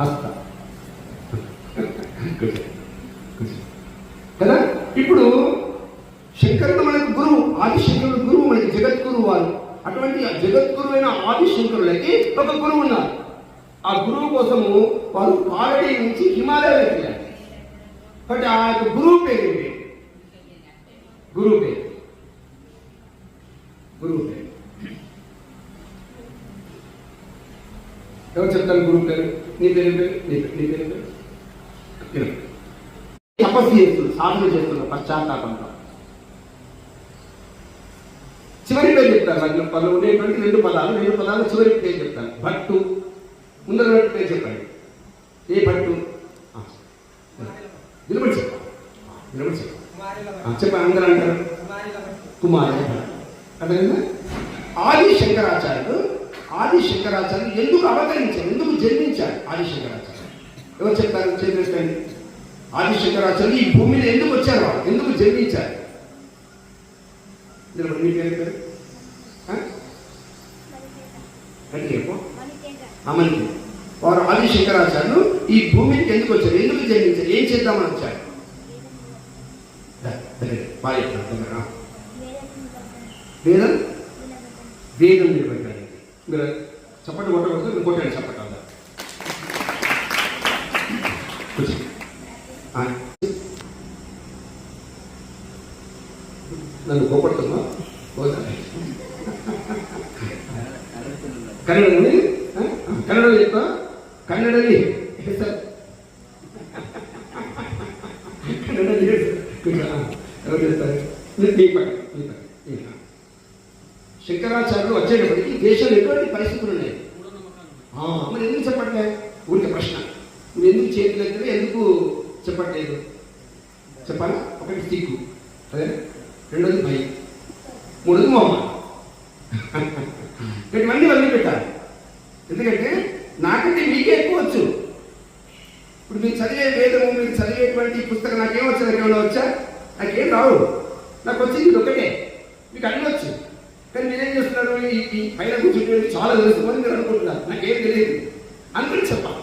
హస్త. కదా? ఇప్పుడు శంకరుడు మనకు గురువు ఆదిశంకరుడు గురువు మనకి జగద్గురువు వారు. అటువంటి జగద్గురువైన ఆదిశంకరులకి ఒక గురువు ఉన్నారు. ఆ గురువు కోసము వారు పాలడి నుంచి హిమాలయాలు వెళ్ళారు. కాబట్టి ఆ యొక్క గురువు పేరు గురువు పేరు. గురువు పేరు. ఎవరు చెప్తారు గురువు పేరు? నీ పేరు పేరు? నీ పేరు నీ పేరు. తపస్సు చేస్తున్నారు సాధన చేస్తున్నారు పశ్చాత్తాపంతో. చివరి పేరు చెప్తారు వాటిలో పలు ఉండేటువంటి రెండు పదాలు రెండు పదాలు చివరి పేరు చెప్తారు. భట్టు. ముందర పేరు చెప్పండి. ఏ భట్టు? నిలబడి చెప్ప. నిలబడి చెప్ప. ఆ, చెప్పండి అందరూ అంటారు. కుమార అర్థమైందా? ఆది శంకరాచార్యుడు ఆది శంకరాచార్యులు ఎందుకు అవతరించారు? ఎందుకు జన్మించారు ఆది శంకరాచార్యులు ఎవరు చెప్తారు చేతులేసుకోండి ఆది శంకరాచార్యులు ఈ భూమి మీద ఎందుకు వచ్చారు వాళ్ళు? ఎందుకు జన్మించారు? నిలబడి మీ పేరు పేరు? వారు ఆది శంకరాచార్యులు ఈ భూమికి ఎందుకు వచ్చారు? ఎందుకు జన్మించారు? ఏం చేద్దామని వచ్చారు బాగా. వేదం వేదం? నిలబెట్టాలి మీరు చప్పట్లు కొట్టకూడదు మీరు కొట్టండి చప్పట్లు అందరు నన్ను కోపడుతున్నా కన్నడని కన్నడలో చెప్తా కన్నడని సార్ కన్నడ చేస్తారు మీకు పక్క మీకు శంకరాచార్యులు వచ్చేటప్పటికి దేశంలో ఎటువంటి పరిస్థితులు ఉన్నాయి మరి ఎందుకు చెప్పట్లే? ఊరికే ప్రశ్న. నువ్వు ఎందుకు చేయట్లేదు? ఎందుకు చెప్పట్లేదు? చెప్పాలా? ఒకటి సిగ్గు అదే? రెండోది భయం. మూడోది మొహమ్మ ఇటువంటి వదిలిపెట్టాలి ఎందుకంటే నాకంటే మీకే ఎక్కువ వచ్చు. ఇప్పుడు మీరు చదివే వేదము మీరు చదివేటువంటి పుస్తకం నాకేం వచ్చా? నాకేమైనా వచ్చా? నాకేం రావు. నాకు వచ్చింది ఒకటే మీకు అన్ని వచ్చు. కానీ నేనేం చేస్తున్నాను? ఈ పైన కూర్చుంటే చాలా తెలుసుకోవాలి అని మీరు అనుకుంటున్నారు. నాకేం తెలియదు. అందరూ చెప్పాలి.